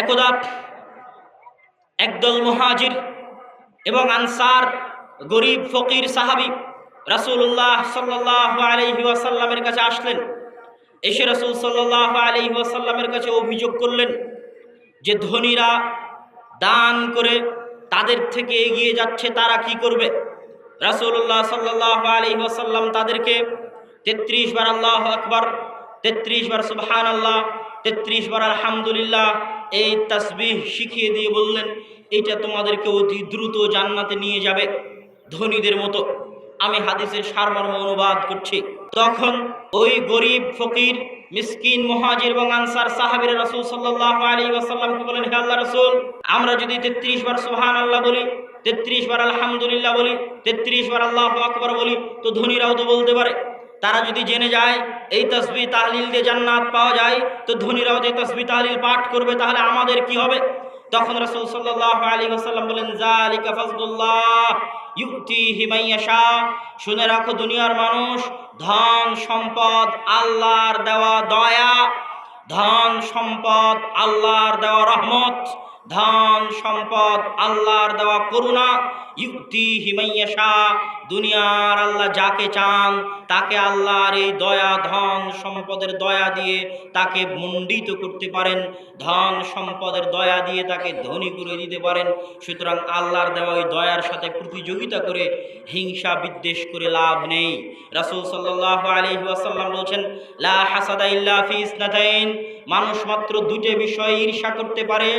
একদা একদল মুহাজির এবং আনসার, গরিব, ফকির, সাহাবি রাসূলুল্লাহ সাল্লাহ আলহি ওয়াসাল্লামের কাছে আসলেন। এসে রাসূল সাল্লাহ আলহি ওয়াসাল্লামের কাছে অভিযোগ করলেন যে ধনীরা দান করে তাদের থেকে এগিয়ে যাচ্ছে, তারা কি করবে? রাসূলুল্লাহ সাল্লাহ আলহি ওয়াসাল্লাম তাদেরকে তেত্রিশ বার আল্লাহ আকবর, তেত্রিশ বার সুবহান আল্লাহ তেত্রিশ বার আলহামদুলিল্লাহ এই তাসবিহ শিখিয়ে দিয়ে বললেন, এইটা তোমাদেরকে অতি দ্রুত জান্নাতে নিয়ে যাবে ধনীদের মতো। আমি হাদিসের সারমর্ম অনুবাদ করছি। তখন ওই গরিব, ফকির, মিসকিন, মহাজির এবং আনসার সাহাবির রসুল সাল্লাহ আলী ওয়াসাল্লামকে বলেন, হে আল্লাহ রসুল, আমরা যদি তেত্রিশ বার সুহান আল্লাহ বলি, তেত্রিশ বার আলহামদুলিল্লাহ বলি, তেত্রিশ বার আল্লাহ আকবর বলি, তো ধনীরাও তো বলতে পারে। তারা যদি জেনে যায়, এই তসবি তাহলিল দিয়ে জান্নাত পাওয়া যায়, তো ধনীরাও যে তসবি তাহলিল পাঠ করবে, তাহলে আমাদের কি হবে? তখন রসুল সাল্লাহ আলী ওসাল্লাম বলেন জালিকা ফজলুল্লাহ ইউতি হিমাইয়াশা শুনে রাখো, দুনিয়ার মানুষ ধন সম্পদ আল্লাহর দেওয়া দয়া, ধন সম্পদ আল্লাহর দেওয়া রহমত, ধন সম্পদ আল্লাহর দেওয়া করুণা ইউতি হিমাইয়াশা, দুনিয়ার আল্লাহ যাকে চান, তাকে আল্লাহর এই দয়া, ধন সম্পদের দয়া দিয়ে তাকে মণ্ডিত করতে পারেন, ধন সম্পদের দয়া দিয়ে তাকে ধনী করে দিতে পারেন। সুতরাং আল্লাহর দেওয়া ওই দয়ার সাথে প্রতিযোগিতা করে হিংসা বিদ্বেষ করে লাভ নেই। রাসূল সাল্লাল্লাহু আলাইহি ওয়াসাল্লাম বলছেন, লা হাসাদা মানুষ মাত্র দুটো বিষয় ঈর্ষা করতে পারে।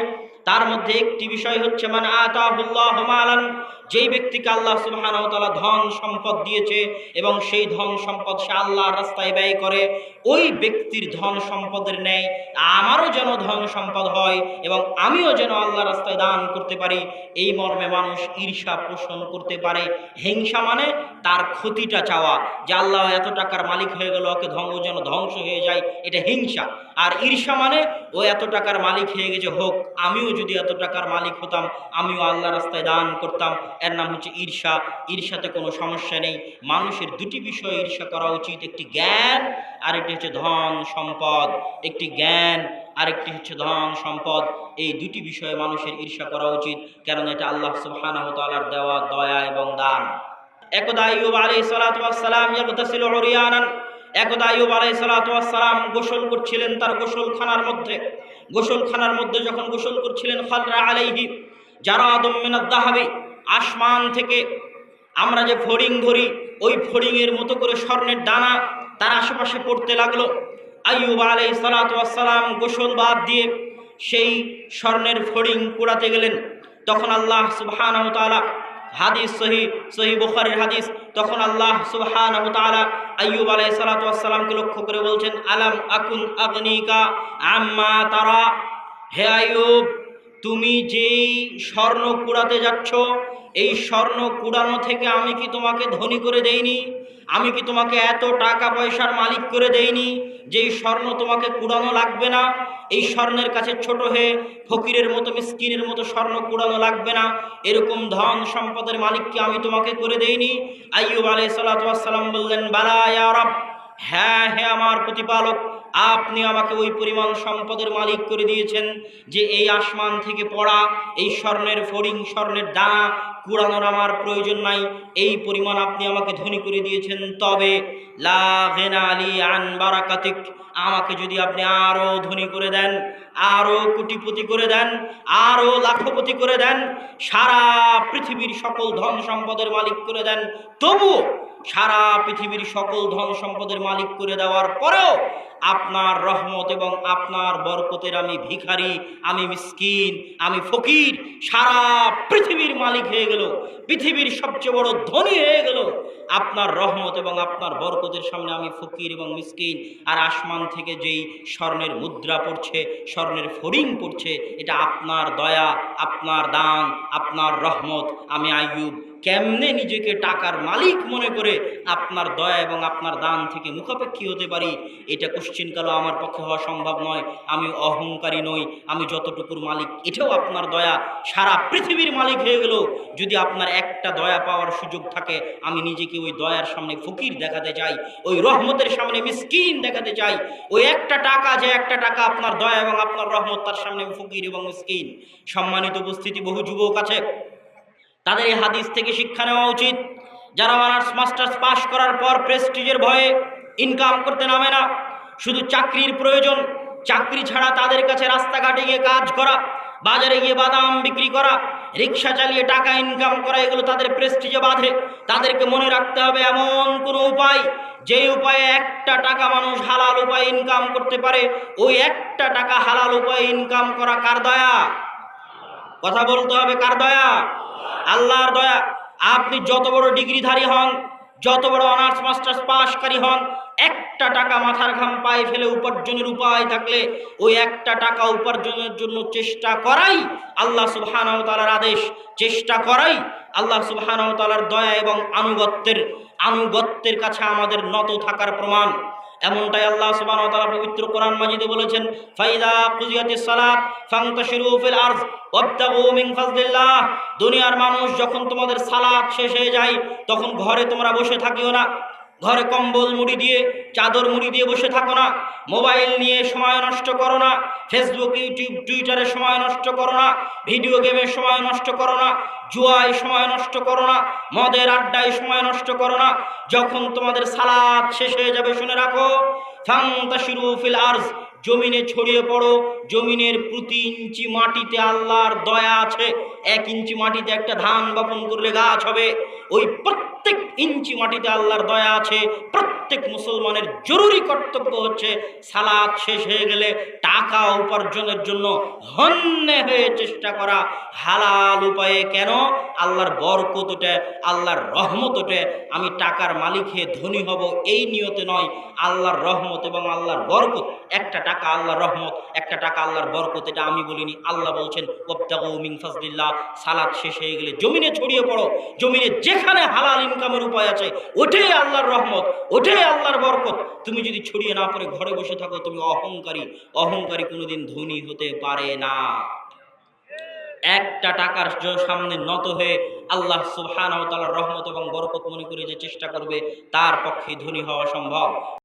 তার মধ্যে একটি বিষয় হচ্ছে মানে আতাহুল্লাহ মালান যেই ব্যক্তিকে আল্লাহ সুবহানাহু ওয়া ধন সম্পদ দিয়েছে এবং সেই ধন সম্পদ সে আল্লাহর রাস্তায় ব্যয় করে ওই ব্যক্তির ধন সম্পদের ন্যায় আমারও যেন ধন সম্পদ হয় এবং আমিও যেন আল্লাহ রাস্তায় দান করতে পারি, এই মর্মে মানুষ ঈর্ষা পোষণ করতে পারে। হিংসা মানে তার ক্ষতিটা চাওয়া, যে আল্লাহ এত টাকার মালিক হয়ে গেল, ওকে ধ্বংস যেন ধ্বংস হয়ে যায়, এটা হিংসা। আর ঈর্ষা মানে ও এত টাকার মালিক হয়ে গেছে, হোক, আমিও যদি এত টাকার মালিক হতাম, আমিও আল্লাহ রাস্তায় দান করতাম। এর নাম হচ্ছে ঈর্ষা। ঈর্ষাতে কোনো সমস্যা নেই। মানুষের দুটি বিষয় ঈর্ষা করা উচিত, একটি জ্ঞান আর একটি হচ্ছে ধন সম্পদ, একটি জ্ঞান, আরেকটি হচ্ছে ধন সম্পদ। এই দুটি বিষয়ে মানুষের ঈর্ষা করা উচিত কারণ এটা আল্লাহ সুবহানাহু ওয়া তাআলার দেওয়া দয়া এবং দান। একদা আইয়ুব আলাইহিস সালাতু ওয়াস সালাম ইয়াগতাসিলু উরিয়ানান, একদা আইয়ুব আলাইহিস সালাতু ওয়াস সালাম গোসল করছিলেন তার গোসলখানার মধ্যে। গোসলখানার মধ্যে যখন গোসল করছিলেন খালরা আলাইহি যারা আদম মিনাদ দাহাবি, আসমান থেকে আমরা যে ফড়িং ধরি, ওই ফড়িংয়ের মতো করে স্বর্ণের দানা তার আশেপাশে পড়তে লাগল। আইয়ুব আলাই সালাতাম গোসল বাদ দিয়ে সেই স্বর্ণের ফড়িং কুড়াতে গেলেন। তখন আল্লাহ সুবহান হাদিস সহি সহি বুখারির হাদিস, তখন আল্লাহ সুবহান আইয়ুব আলাই সালাতামকে লক্ষ্য করে বলছেন, আলাম আকুন আগ্নিকা আম্মা তারা? হে আইয়ুব তুমি যেই স্বর্ণ কুড়াতে যাচ্ছ, এই স্বর্ণ কুড়ানো থেকে আমি কি তোমাকে ধনী করে দেইনি? আমি কি তোমাকে এত টাকা পয়সার মালিক করে দেইনি যেই স্বর্ণ তোমাকে কুড়ানো লাগবে না? এই স্বর্ণের কাছে ছোট হয়ে ফকিরের মতো, মিসকিনের মতো স্বর্ণ কুড়ানো লাগবে না। এরকম ধন সম্পদের মালিককে আমি তোমাকে করে দেইনি। আইয়ুব আলাই সাল্লাম বললেন, বালা হ্যাঁ হ্যাঁ আমার প্রতিপালক আপনি আমাকে ওই পরিমাণ সম্পদের মালিক করে দিয়েছেন যে এই আসমান থেকে পড়া, এই স্বর্ণের ফড়িং, স্বর্ণের দানা, কুড়ানোর আমার প্রয়োজন নাই, এই পরিমাণ আপনি আমাকে ধনী করে দিয়েছেন। তবে লা ঘেনা আলী আন বারাকাতিক, আমাকে যদি আপনি আরও ধনী করে দেন আরও কোটিপতি করে দেন আরও লাখপতি করে দেন, সারা পৃথিবীর সকল ধন সম্পদের মালিক করে দেন, তবুও সারা পৃথিবীর সকল ধন সম্পদের মালিক করে দেওয়ার পরেও আপনার রহমত এবং আপনার বরকতের আমি ভিখারি, আমি মিসকিন, আমি ফকির, সারা পৃথিবীর মালিক হয়ে গেল, পৃথিবীর সবচেয়ে বড় ধনী হয়ে গেল। আপনার রহমত এবং আপনার বরকতের সামনে আমি ফকির এবং মিসকিন, আর আসমান থেকে যেই স্বর্ণের মুদ্রা পড়ছে, স্বর্ণের ফরিং পড়ছে, এটা আপনার দয়া, আপনার দান, আপনার রহমত। আমি আইয়ুব কেমনে নিজেকে টাকার মালিক মনে করে আপনার দয়া এবং আপনার দান থেকে মুখাপেক্ষী হতে পারি? এটা কোশ্চিনকালও আমার পক্ষে হওয়া সম্ভব নয়। আমি অহংকারী নই। আমি যতটুকুর মালিক, এটাও আপনার দয়া। সারা পৃথিবীর মালিক হয়ে গেল যদি আপনার একটা দয়া পাওয়ার সুযোগ থাকে, আমি নিজেকে ওই দয়ার সামনে ফকির দেখাতে চাই, ওই রহমতের সামনে মিসকিন দেখাতে চাই। ওই একটা টাকা, যে একটা টাকা আপনার দয়া এবং আপনার রহমত, তার সামনে ফকির এবং মিসকিন। সম্মানিত উপস্থিতি, বহু যুবক আছে। তাদের এই হাদিস থেকে শিক্ষা নেওয়া উচিত। যারা অনার্স মাস্টার্স পাশ করার পর প্রেস্টিজের ভয়ে ইনকাম করতে নামে না, শুধু চাকরির প্রয়োজন। চাকরি ছাড়া তাদের কাছে রাস্তাঘাটে গিয়ে কাজ করা, বাজারে গিয়ে বাদাম বিক্রি করা, রিক্সা চালিয়ে টাকা ইনকাম করা, এগুলো তাদের প্রেস্টিজে বাঁধে। তাদেরকে মনে রাখতে হবে এমন কোনো উপায়, যে উপায়ে একটা টাকা মানুষ হালাল উপায়ে ইনকাম করতে পারে। ওই একটা টাকা হালাল উপায়ে ইনকাম করা কার দয়া? কথা বলতে হবে কার দয়া? আল্লাহর দয়া, আপনি যত বড় ডিগ্রিধারী হন, যত বড় অনার্স মাস্টার্স পাশকারী হন, একটা টাকা মাথার ঘাম পায়ে ফেলে উপার্জনের উপায় থাকলে ওই একটা টাকা উপার্জনের জন্য চেষ্টা করাই আল্লাহ সুবহানাহু তাআলার আদেশ। চেষ্টা করাই আল্লাহ সুবহানাহু তাআলার দয়া এবং আনুগত্যের আনুগত্যের কাছে আমাদের নত থাকার প্রমাণ। এমনটাই আল্লাহ সুবহানাহু ওয়া তাআলা পবিত্র কোরআন মাজিদে বলেছেন, ফাইদা কুজিয়াতিস সালাত ফান্তাশিরু ফিল আরজ ওয়াবতাগু মিন দুনিয়ার মানুষ যখন তোমাদের সালাত শেষ হয়ে যায়, তখন ঘরে তোমরা বসে থাকিও না। ঘরে কম্বল মুড়ি দিয়ে, চাদর মুড়ি দিয়ে বসে থাকো না। মোবাইল নিয়ে সময় নষ্ট করো না। ফেসবুক ইউটিউব টুইটারে সময় নষ্ট করো না। ভিডিও গেমের সময় নষ্ট করো না। জুয়ায় সময় নষ্ট করো না। মদের আড্ডায় সময় নষ্ট করো না। যখন তোমাদের সালাদ শেষ হয়ে যাবে, শুনে রাখো। ফান্তাশিরু ফিল আর্জ, জমিনে ছড়িয়ে পড়ো। জমিনের প্রতি ইঞ্চি মাটিতে আল্লাহর দয়া আছে। এক ইঞ্চি মাটিতে একটা ধান বপন করলে গাছ হবে। ওই প্রত্যেক ইঞ্চি মাটিতে আল্লাহর দয়া আছে, প্রত্যেক মুসলমানের জরুরি কর্তব্য হচ্ছে সালাদ শেষ হয়ে গেলে টাকা উপার্জনের জন্য হন্যে হয়ে চেষ্টা করা। হালাল উপায়ে কেন? আল্লাহর বরকত ওঠে, আল্লাহর রহমত ওঠে। আমি টাকার মালিক ধনী হব, এই নিয়তে নয়। আল্লাহর রহমত এবং আল্লাহর বরকত, একটা টাকা আল্লাহর রহমত, একটা টাকা আল্লাহর বরকত, এটা আমি বলিনি। আল্লাহ বলছেন ওপ্তাগু মিন ফাজলিল্লাহ সালাদ শেষ হয়ে গেলে জমিনে ছড়িয়ে পড়ো। জমিনে যেখানে হালাল ইনকামের উপায় আছে। ওটাই আল্লাহর রহমত ওটাই আল্লাহর বরকত। তুমি যদি ছড়িয়ে না পড়ে ঘরে বসে থাকো, তুমি অহংকারী। অহংকারী কোনোদিন ধনী হতে পারে না। একটা টাকার সামনে নত হয়ে আল্লাহ সুহান ওয়া তাআলার রহমত এবং বরকত মনে করে যে চেষ্টা করবে, তার পক্ষে ধনী হওয়া সম্ভব।